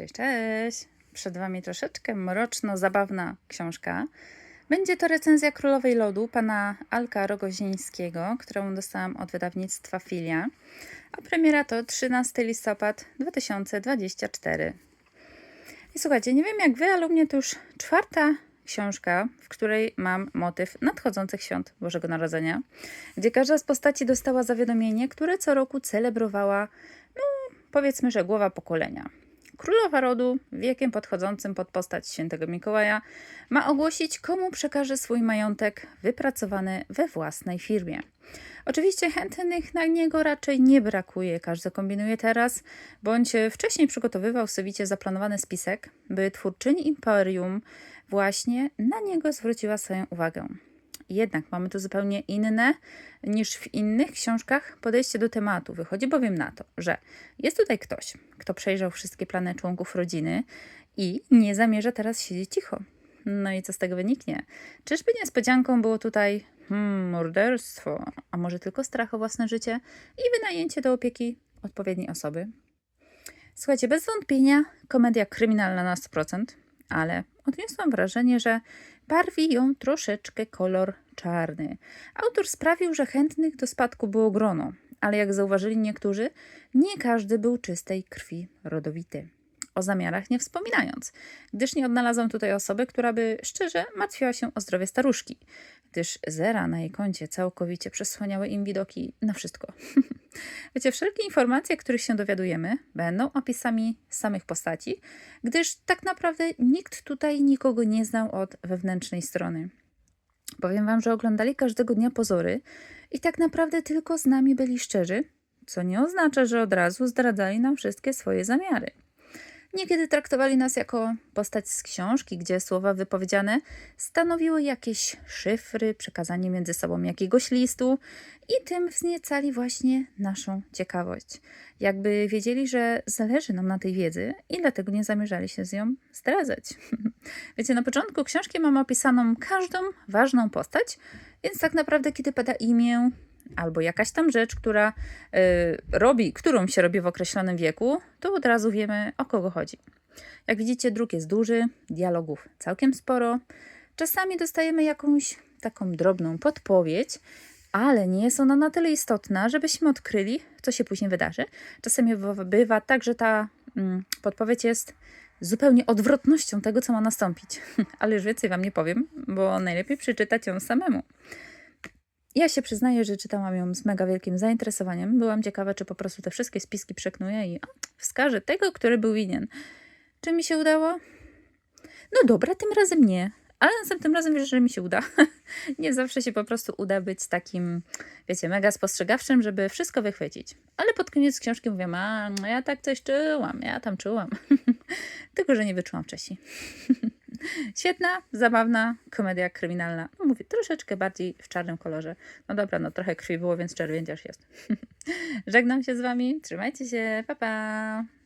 Cześć, cześć! Przed Wami troszeczkę mroczno-zabawna książka. Będzie to recenzja Królowej Lodu pana Alka Rogozińskiego, którą dostałam od wydawnictwa Filia. A premiera to 13 listopad 2024. I słuchajcie, nie wiem jak Wy, ale u mnie to już czwarta książka, w której mam motyw nadchodzących świąt Bożego Narodzenia, gdzie każda z postaci dostała zawiadomienie, które co roku celebrowała, no powiedzmy, że głowa pokolenia. Królowa rodu, wiekiem podchodzącym pod postać świętego Mikołaja, ma ogłosić, komu przekaże swój majątek wypracowany we własnej firmie. Oczywiście chętnych na niego raczej nie brakuje, każdy kombinuje teraz, bądź wcześniej przygotowywał sowicie zaplanowany spisek, by twórczyni imperium właśnie na niego zwróciła swoją uwagę. Jednak mamy tu zupełnie inne niż w innych książkach podejście do tematu. Wychodzi bowiem na to, że jest tutaj ktoś, kto przejrzał wszystkie plany członków rodziny i nie zamierza teraz siedzieć cicho. No i co z tego wyniknie? Czyżby niespodzianką było tutaj hmm, morderstwo, a może tylko strach o własne życie i wynajęcie do opieki odpowiedniej osoby? Słuchajcie, bez wątpienia komedia kryminalna na 100%, ale odniosłam wrażenie, że barwi ją troszeczkę kolor czarny. Autor sprawił, że chętnych do spadku było grono, ale jak zauważyli niektórzy, nie każdy był czystej krwi rodowity. O zamiarach nie wspominając, gdyż nie odnalazłam tutaj osoby, która by szczerze martwiła się o zdrowie staruszki, gdyż zera na jej koncie całkowicie przesłaniały im widoki na wszystko. Wiecie, wszelkie informacje, których się dowiadujemy, będą opisami samych postaci, gdyż tak naprawdę nikt tutaj nikogo nie znał od wewnętrznej strony. Powiem Wam, że oglądali każdego dnia pozory i tak naprawdę tylko z nami byli szczerzy, co nie oznacza, że od razu zdradzali nam wszystkie swoje zamiary. Niekiedy traktowali nas jako postać z książki, gdzie słowa wypowiedziane stanowiły jakieś szyfry, przekazanie między sobą jakiegoś listu i tym wzniecali właśnie naszą ciekawość. Jakby wiedzieli, że zależy nam na tej wiedzy i dlatego nie zamierzali się z nią zdradzać. Wiecie, na początku książki mamy opisaną każdą ważną postać, więc tak naprawdę, kiedy pada imię, albo jakaś tam rzecz, która y, robi, którą się robi w określonym wieku, to od razu wiemy o kogo chodzi. Jak widzicie, druk jest duży, dialogów całkiem sporo. Czasami dostajemy jakąś taką drobną podpowiedź, ale nie jest ona na tyle istotna, żebyśmy odkryli, co się później wydarzy. Czasami bywa tak, że ta mm, podpowiedź jest zupełnie odwrotnością tego, co ma nastąpić. Ale już więcej Wam nie powiem, bo najlepiej przeczytać ją samemu. Ja się przyznaję, że czytałam ją z mega wielkim zainteresowaniem. Byłam ciekawa, czy po prostu te wszystkie spiski przeknuję i o, wskażę tego, który był winien. Czy mi się udało? No dobra, tym razem nie. Ale następnym razem wierzę, że mi się uda. nie zawsze się po prostu uda być takim, wiecie, mega spostrzegawczym, żeby wszystko wychwycić. Ale pod koniec książki mówię, a no ja tak coś czułam, ja tam czułam. Tylko, że nie wyczułam wcześniej. Świetna, zabawna komedia kryminalna. No mówię, troszeczkę bardziej w czarnym kolorze. No dobra, no trochę krwi było, więc czerwień też jest. Żegnam się z Wami. Trzymajcie się. Pa, pa.